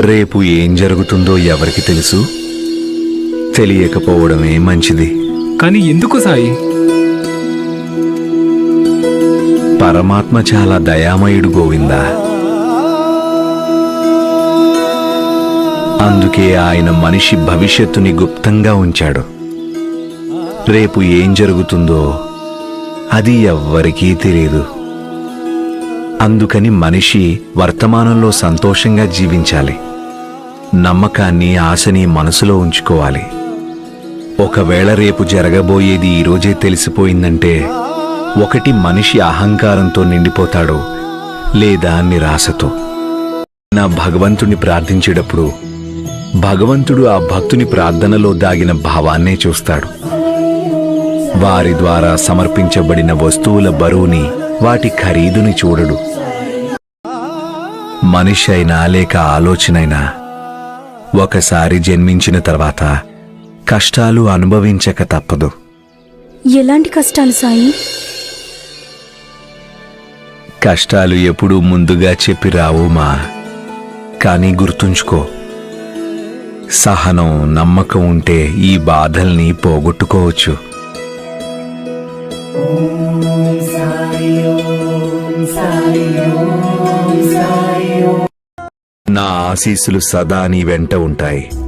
రేపు ఏం జరుగుతుందో ఎవరికి తెలుసు? తెలియకపోవడమే మంచిది. కానీ ఎందుకు సాయి? పరమాత్మ చాలా దయామయుడు గోవిందా? అందుకే ఆయన మనిషి భవిష్యత్తుని గుప్తంగా ఉంచాడు. రేపు ఏం జరుగుతుందో అది ఎవ్వరికీ తెలియదు. అందుకని మనిషి వర్తమానంలో సంతోషంగా జీవించాలి. నమ్మకాన్ని ఆశని మనసులో ఉంచుకోవాలి. ఒకవేళ రేపు జరగబోయేది ఈరోజే తెలిసిపోయిందంటే ఒకటి మనిషి అహంకారంతో నిండిపోతాడు లేదా నిరాశతో. నా భగవంతుని ప్రార్థించేటప్పుడు భగవంతుడు ఆ భక్తుని ప్రార్థనలో దాగిన భావాన్నే చూస్తాడు. వారి ద్వారా సమర్పించబడిన వస్తువుల బరువుని వాటి ఖరీదుని చూడడు. మనిషి అయినా లేక ఆలోచనైనా ఒకసారి జన్మించిన తర్వాత కష్టాలు అనుభవించక తప్పదు. ఎలాంటి కష్టాలు సాయి? కష్టాలు ఎప్పుడూ ముందుగా చెప్పి రావు మా. కానీ గుర్తుంచుకో సహనం నమ్మకం ఉంటే ఈ బాధల్ని పోగొట్టుకోవచ్చు. నా ఆశీస్సులు సదా నీ వెంట ఉంటాయి.